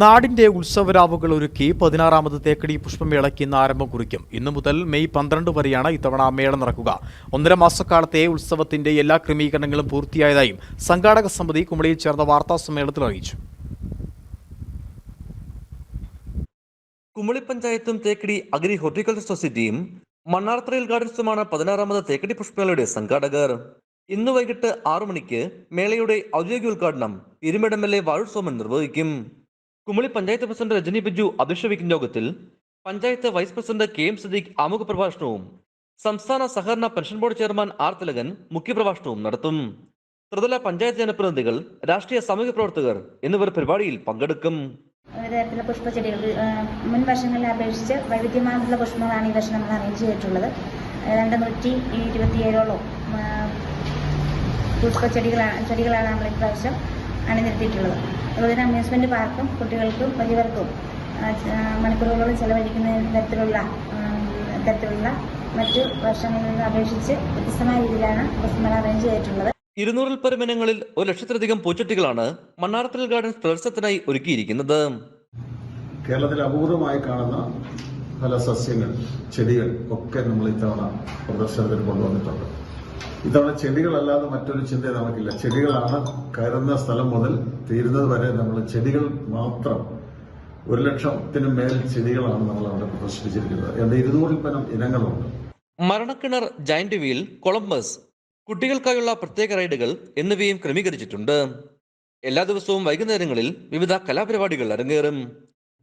നാടിന്റെ ഉത്സവരാവുകൾ ഒരുക്കി പതിനാറാമത് തേക്കടി പുഷ്പമേളയ്ക്ക് ഇന്ന് ആരംഭം കുറിക്കും. ഇന്നു മുതൽ മെയ് പന്ത്രണ്ട് വരെയാണ് ഇത്തവണ മേള നടക്കുക. ഒന്നര മാസക്കാലത്തെ ഉത്സവത്തിന്റെ എല്ലാ ക്രമീകരണങ്ങളും പൂർത്തിയായതായും സംഘാടക സമിതി കുമളിയിൽ ചേർന്ന വാർത്താ സമ്മേളനത്തിൽ അറിയിച്ചു. കുമളി പഞ്ചായത്തും തേക്കടി അഗ്രി ഹോർട്ടിക്കൾച്ചർ സൊസൈറ്റിയും മണ്ണാർത്തറയിൽ ഗാർഡൻസുമാണ് പതിനാറാമത് തേക്കടി പുഷ്പമേളയുടെ സംഘാടകർ. ഇന്ന് വൈകിട്ട് ആറു മണിക്ക് മേളയുടെ ഔദ്യോഗിക ഉദ്ഘാടനം ഇരുമിടം എൽ എ നിർവഹിക്കും. കുമളി പഞ്ചായത്ത് പ്രസിഡന്റ് രജനി ബിജു അധ്യക്ഷ യോഗത്തിൽ panchayat vice president K M Sadiq ആമുഖ പ്രഭാഷണവും സംസ്ഥാന സഹകരണ pension board chairman R Thilakan മുഖ്യപ്രഭാഷണവും നടത്തും. ത്രിതല പഞ്ചായത്ത് ജനപ്രതിനിധികൾ രാഷ്ട്രീയ സാമൂഹ്യ പ്രവർത്തകർ എന്നിവർ പരിപാടിയിൽ പങ്കെടുക്കും. തരത്തിലുള്ള മുൻ വർഷങ്ങളെ അപേക്ഷിച്ച് വൈവിധ്യമാർന്ന പുഷ്പങ്ങളാണ് ഈ വർഷം നമ്മൾ അറേഞ്ച് ചെയ്തിട്ടുള്ളത്. ഏതാണ്ട് നൂറ്റി ഇരുപത്തിയേഴോളം പുഷ്പച്ചെടികളാണ് ചെടികളാണ് നമ്മൾ ഇപ്രാവശ്യം അണിനിരത്തിയിട്ടുള്ളത്. അതുപോലെ തന്നെ അമ്യൂസ്മെന്റ് പാർക്കും കുട്ടികൾക്കും വലിയവർക്കും മണിക്കൂറുകളോളം ചെലവഴിക്കുന്ന തരത്തിലുള്ള തരത്തിലുള്ള മറ്റു വർഷങ്ങളിൽ നിന്ന് അപേക്ഷിച്ച് വ്യത്യസ്തമായ രീതിയിലാണ് പുഷ്പമേള അറേഞ്ച് ചെയ്തിട്ടുള്ളത്. ഇരുന്നൂറിൽ പരം ഇനങ്ങളിൽ ഒരു ലക്ഷത്തിലധികം പൂച്ചട്ടികളാണ് മണ്ണാർത്തൽ ഗാർഡൻസ് പ്രദർശനത്തിനായി ഒരുക്കിയിരിക്കുന്നത്. കേരളത്തിൽ അപൂർവമായി കാണുന്ന പല സസ്യങ്ങൾ ചെടികൾ ഒക്കെ നമ്മൾ ഇത്തവണ പ്രദർശനത്തിന് കൊണ്ടുവന്നിട്ടുണ്ട്. ഇത്തവണ ചെടികളല്ലാതെ മറ്റൊരു ചിന്ത നമുക്കില്ല. ചെടികളാണ് കയറുന്ന സ്ഥലം മുതൽ തീരുന്നത് വരെ നമ്മൾ ചെടികൾ മാത്രം ഒരു ലക്ഷത്തിന് മേൽ ചെടികളാണ് നമ്മൾ അവിടെ പ്രദർശിപ്പിച്ചിരിക്കുന്നത്. എന്ന ഇരുന്നൂറിൽ പരം ഇനങ്ങളുണ്ട്. മരണക്കിണർ ജയന്റ് വീൽ കൊളംബസ് കുട്ടികൾക്കായുള്ള പ്രത്യേക റൈഡുകൾ എന്നിവയും ക്രമീകരിച്ചിട്ടുണ്ട്. എല്ലാ ദിവസവും വൈകുന്നേരങ്ങളിൽ വിവിധ കലാപരിപാടികൾ അരങ്ങേറും.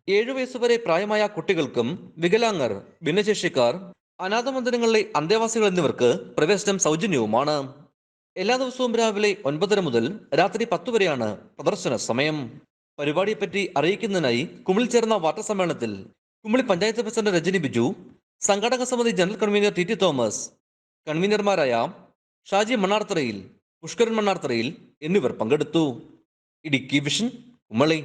ഏഴു വയസ്സുവരെ പ്രായമായ കുട്ടികൾക്കും വികലാംഗർ ഭിന്നശേഷിക്കാർ അനാഥ മന്ദിരങ്ങളിലെ അന്തേവാസികൾ എന്നിവർക്ക് പ്രവേശനം സൗജന്യവുമാണ്. എല്ലാ ദിവസവും രാവിലെ ഒൻപതര മുതൽ രാത്രി പത്ത് വരെയാണ് പ്രദർശന സമയം. പരിപാടിയെപ്പറ്റി അറിയിക്കുന്നതിനായി കുമിളിൽ ചേർന്ന വാർത്താ സമ്മേളനത്തിൽ കുമിളി പഞ്ചായത്ത് പ്രസിഡന്റ് രജനി ബിജു സംഘാടക സമിതി general convener T T Thomas കൺവീനർമാരായ Shaji മണ്ണാർത്തറയിൽ പുഷ്കരൻ മണ്ണാർത്തറയിൽ എന്നിവർ പങ്കെടുത്തു. ഇടുക്കി വിഷൻ കുമളി.